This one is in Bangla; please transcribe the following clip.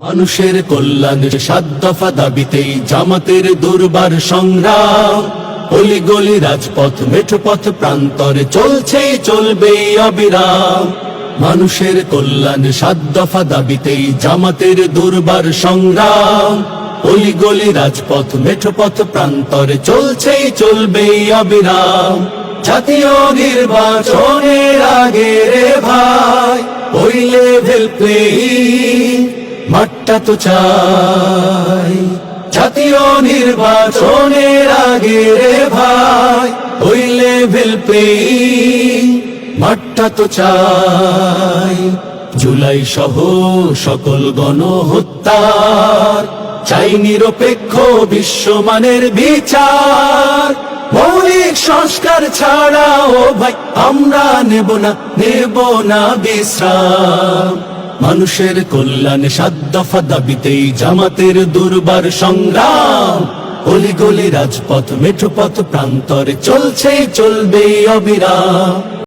মানুষের কল্যাণের সাত দফা দাবিতেই জামাতের দুর্বার সংগ্রাম। গলি রাজপথ, মেঠোপথ প্রান্তরে চলছে চলবে অবিরাম। মানুষের কল্যাণ সাত দফা দাবিতেই জামাতের দুর্বার সংগ্রাম। গলি রাজপথ, মেঠোপথ প্রান্তরে চলছে চলবে অবিরাম। জাতীয় নির্বাচনের আগে রে ভাই ওই লেভেল মাঠটা তো চাই। জাতীয় নির্বাচনের আগে রে ভাই ওই লেভেল প্লেয়িং মাঠটা তো চাই। জুলাই সহ সকল গণহত্যার, চাই নিরপেক্ষ বিশ্বমানের বিচার। মৌলিক সংস্কার ছাড়া ও ভাই, আমরা নেব না নেব না বিশ্রাম। মানুষের কল্যাণে দফা দাবিতেই জামাতের দুর্বার সংগ্রাম। অলিগলি রাজপথ মেঠোপথ প্রান্তরে চলছে চলবে অবিরাম।